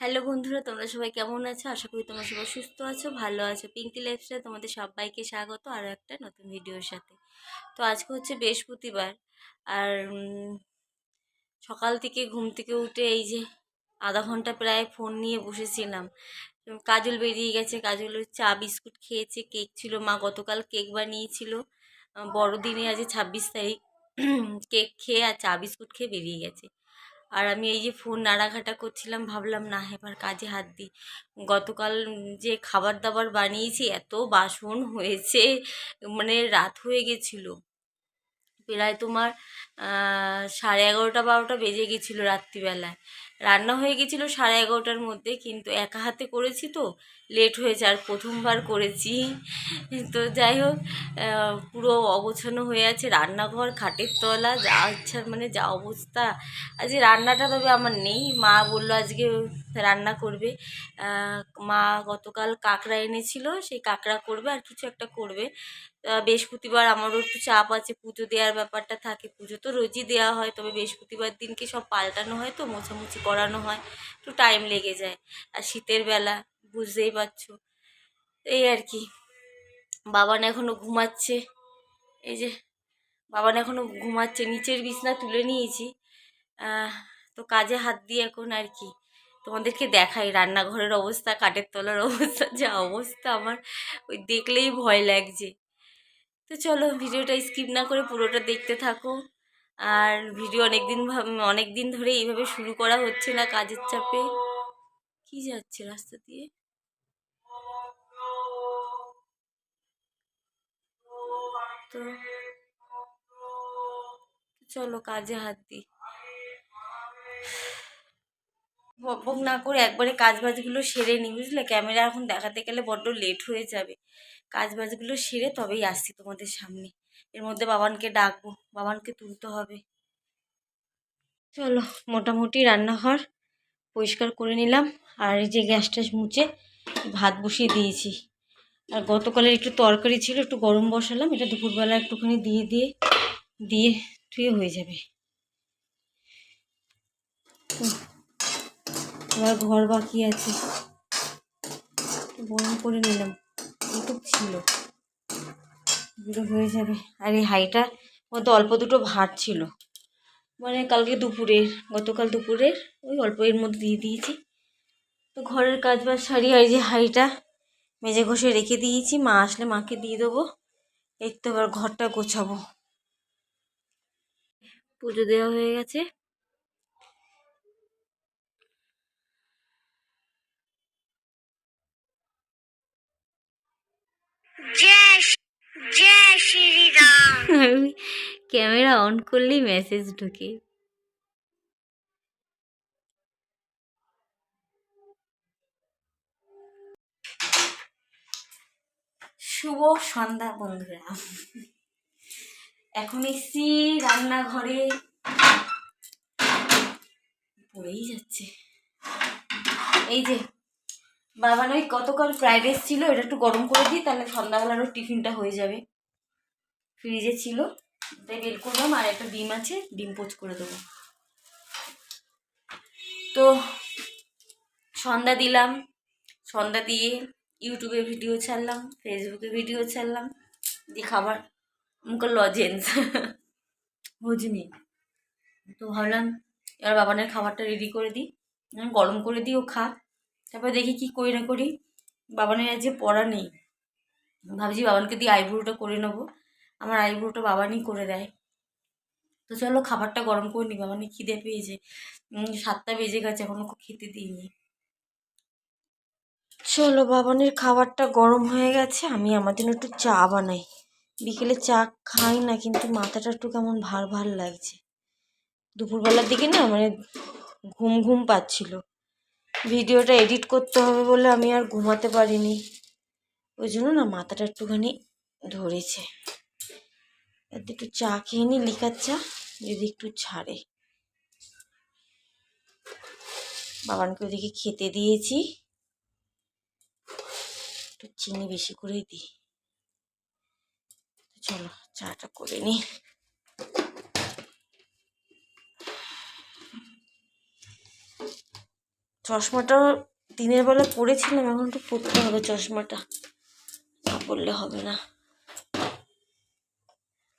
Hello বন্ধুরা, তোমরা সবাই কেমন আছো? আশা করি তোমরা সবাই সুস্থ আছো, ভালো আছো। পিঙ্কি লাইফস্টাইল তোমাদের সবাইকে স্বাগত আরও একটা নতুন ভিডিওর সাথে। তো আজকে হচ্ছে বৃহস্পতিবার, আর সকাল থেকে ঘুম থেকে উঠে এই যে আধা ঘণ্টা প্রায় ফোন নিয়ে বসেছিলাম। কাজল বেরিয়ে গেছে, কাজল ওই চা, বিস্কুট খেয়েছে কেক ছিল। মা গতকাল কেক বানিয়েছিল। বড়দিনে আজ ছাব্বিশ তারিখ কেক খেয়ে আর চা, বিস্কুট খেয়ে বেরিয়ে গেছে। আর আমি এই যে ফোন নাড়াঘাটা করছিলাম, ভাবলাম না এবার কাজে হাত দিই। গতকাল যে খাবার দাবার বানিয়েছি, এত বাসন হয়েছে মানে রাত হয়ে গেছিল। প্রায় তোমার সাড়ে এগারোটা বারোটা বেজে গেছিল রাত্রিবেলায়। রান্না হয়ে গেছিল সাড়ে এগারোটার মধ্যে, কিন্তু একা হাতে করেছি তো, লেট হয়েছে আর প্রথমবার করেছি। তো যাই হোক পুরো অগোছানো হয়ে আছে, রান্নাঘর, খাটের তলা, যা ইচ্ছা মানে যা অবস্থা। আজকে রান্নাটা তবে আমার নেই, মা বলল আজকে রান্না করবে। মা গতকাল কাঁকড়া এনেছিল, সেই কাঁকড়া করবে আর কিছু একটা করবে। বৃহস্পতিবার আমারও একটু চাপ আছে, পুজো দেওয়ার ব্যাপারটা থাকে। পুজো তো রোজই দেওয়া হয়, তবে বৃহস্পতিবার দিনকে সব পাল্টানো হয় তো, মোছামুছি করানো হয়, একটু টাইম লেগে যায়। আর শীতের বেলা, বুঝতেই পারছ। এই আর কি। বাবান এখনও ঘুমাচ্ছে। এই যে বাবান এখনও ঘুমাচ্ছে। নিচের বিছনা তুলে নিয়েছি। তো কাজে হাত দিয়ে এখন আর কি। তোমাদেরকে দেখাই রান্নাঘরের অবস্থা, কাঠের তলার অবস্থা, যা অবস্থা আমার, ওই দেখলেই ভয় লাগছে। তো চলো ভিডিওটা স্কিপ না করে পুরোটা দেখতে থাকো। আর ভিডিও অনেক দিন অনেক দিন ধরে এইভাবে শুরু করা হচ্ছে না কাজের চাপে। কি যাচ্ছে রাস্তা দিয়ে? তো চলো কাজে হাত দিই। বক না করে একবারে কাজ বাজগুলো সেরে নিই বুঝলে? ক্যামেরা এখন দেখাতে গেলে বড্ড লেট হয়ে যাবে। কাজ বাজগুলো সেরে তবেই আসছি তোমাদের সামনে। এর মধ্যে বাবানকে ডাকবো, বাবানকে তুলতে হবে। চলো, মোটামুটি রান্নাঘর পরিষ্কার করে নিলাম। আর এই যে গ্যাস ট্যাস মুছে ভাত বসিয়ে দিয়েছি। আর গতকালের একটু তরকারি ছিল, একটু গরম বসালাম। এটা দুপুরবেলা একটুখানি দিয়ে দিয়ে দিয়ে ধুয়ে হয়ে যাবে। এবার ঘর বাকি আছে। গরম করে নিলাম। এইটুক ছিল। এগুলো হয়ে যাবে। আর এই হাঁড়িটার মধ্যে অল্প দুটো ভাত ছিল। মানে কালকে দুপুরের, গতকাল দুপুরের, ওই অল্প এর মধ্যে দিয়ে দিয়েছি। তো ঘরের কাজ বাজ সারিয়ে আর যে হাঁড়িটা মেজে ঘষে রেখে দিয়েছি। মা আসলে মাকে দিয়ে দেবো। এই তো এবার ঘরটা গোছাবো। পুজো দেওয়া হয়ে গেছে। আমি ক্যামেরা অন করলেই মেসেজ ঢুকে। শুভ সন্ধ্যা বন্ধুরা। এখন এসছি রান্নাঘরে। পড়েই যাচ্ছে। এই যে বাবার ওই গতকাল ফ্রাইড রাইস ছিল, এটা একটু গরম করে দিই, তাহলে সন্ধ্যাবেলারও টিফিনটা হয়ে যাবে। ফ্রিজে ছিল তাই বের করলাম, আর একটা ডিম আছে, ডিম পোচ করে দেবো। তো, সন্ধ্যা দিলাম, সন্ধ্যা দিয়ে ইউটিউবে ভিডিও ছাড়লাম ফেসবুকে ভিডিও ছাড়লাম, দিয়ে খাবার মুখে লজেন্স বুঝনি। তো ভাবলাম, এবার বাবানের খাবারটা রেডি করে দিই। গরম করে দিই, ও খা তারপর দেখি কি করি না করি। বাবানের আজ যে পড়া নেই। ভাবছি বাবানকে দিয়ে আইব্রোটা করে নেব। আমার আইব্রোটা বাবানই করে দেয়। তো চলো খাবারটা গরম করে নিই। বাবানি খিদে পেয়েছে। সাতটা বেজে গেছে, এখনও খেতে দিইনি। চলো, বাবানের খাবারটা গরম হয়ে গেছে, আমি আমার জন্য একটু চা বানাই। বিকেলে চা খাই না, কিন্তু মাথাটা একটু কেমন ভার ভার লাগছে। দুপুরবেলার দিকে না মানে ঘুম ঘুম পাচ্ছিল। ভিডিওটা এডিট করতে হবে বলে আমি আর ঘুমাতে পারিনি। ওই জন্য না মাথাটা একটুখানি ধরেছে। একটু চা খেয়ে নি, লিকার চা, যদি একটু ছাড়ে। বাবানকে ওদিকে খেতে দিয়েছি। একটু চিনি বেশি করেই দিই। চলো, চাটা করে নি। চশমাটা দিনের বেলা পরেছিলাম, এখন একটু পরতে হবে চশমাটা। না পরলে হবে না।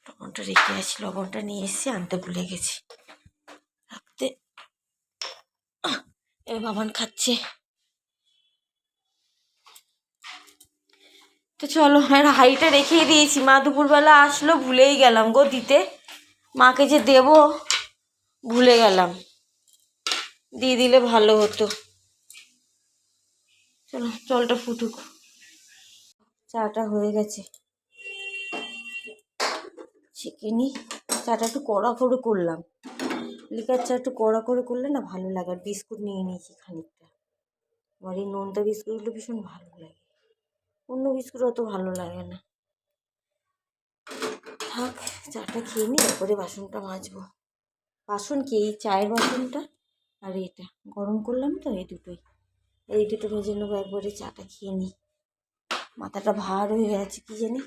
লবণটা রেখে আছি, লবণটা নিয়ে এসেছি আনতে ভুলে গেছি। রাখতে। এ বাবান খাচ্ছে। তো চলো আর হাঁড়িটা রেখেই দিয়েছি। মা দুপুরবেলা আসলো, ভুলেই গেলাম গো দিতে। মাকে যে দেব, ভুলে গেলাম। দিয়ে দিলে ভালো হতো। চলো, জলটা ফুটুক। চাটা হয়ে গেছে। চিকেনি চাটা একটু কড়া করে করলাম। লিকার চা একটু কড়া করে করলে না ভালো লাগে। আর বিস্কুট নিয়ে নিয়েছি খানিকটা। আমার এই নোনতা বিস্কুটগুলো ভীষণ ভালো লাগে। অন্য বিস্কুট অত ভালো লাগে না। থাক, চাটা খেয়ে নিই তারপরে বাসনটা মাজবো। বাসন কি? এই চায়ের বাসনটা? আর এটা, গরম করলাম তো এই দুটোই। এই দুটো ভেজে নেব, একবারে চাটা খেয়ে নিই। মাথাটা ভার হয়ে গেছে কি জানি।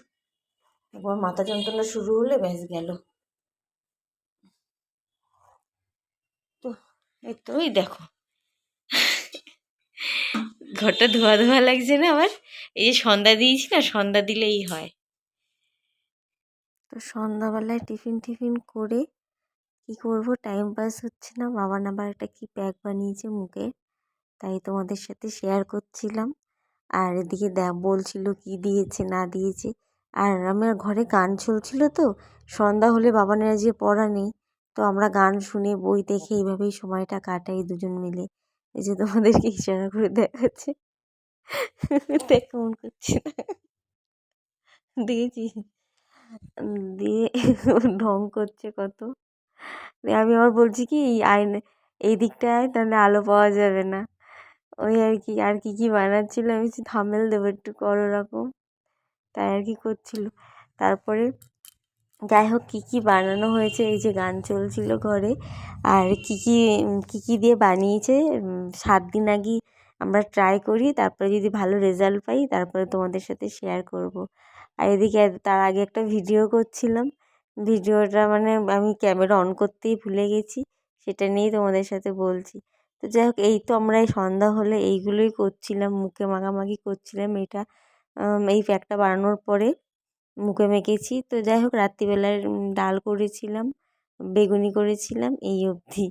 একবার মাথা যন্ত্রণা শুরু হলে ব্যাস গেল। তো, এই তো দেখো। ঘরটা ধোয়া ধোয়া লাগছে না আবার? এই যে সন্ধ্যা দিয়েছি না, সন্ধ্যা দিলেই হয়। তো সন্ধ্যাবেলায় টিফিন টিফিন করে কি করব? টাইম পাস হচ্ছে না। বাবা আবার একটা কি প্যাক বানিয়েছে মুখে। তাই তোমাদের সাথে শেয়ার করছিলাম। আর এদিকে দা বলছিল কি দিয়েছে, না দিয়েছে। আর আমার ঘরে গান চলছিল তো। সন্ধ্যা হলে বাবানের যে পড়া নেই। তো আমরা গান শুনে, বই দেখে এইভাবেই সময়টা কাটাই দুজন মিলে। এই যে তোমাদেরকে ইশারা করে দেখাচ্ছে। দেখ কেমন করছে। না দিয়েছি। দিয়ে ঢং করছে কত। দিয়ে আমি আবার বলছি কি আয়না এই দিকটায় তাহলে আলো পাওয়া যাবে না। ওই আর কি আর কি কি বানাচ্ছিল আমি থামেল দেবো একটু কর ওরকম তাই আর কি করছিল। তারপরে যাই হোক, কী কী বানানো হয়েছে, এই যে গান চলছিল ঘরে। আর কী কী কী কী দিয়ে বানিয়েছে সাত দিন আগে আমরা ট্রাই করি, তারপরে যদি ভালো রেজাল্ট পাই, তারপরে তোমাদের সাথে শেয়ার করব। আর এদিকে তার আগে একটা ভিডিও করছিলাম। ভিডিওটা মানে আমি ক্যামেরা অন করতেই ভুলে গেছি, সেটা নিয়েই তোমাদের সাথে বলছি। তো যাই হোক, এই তো আমরা এই সন্ধ্যা হলে এইগুলোই করছিলাম, মুখে মাখামাখি করছিলাম এটা। এই প্যাকটা বানানোর পরে মুখে মেখেছি। তো যাই হোক, রাত্রিবেলায় ডাল করেছিলাম, বেগুনি করেছিলাম, এই অবধি।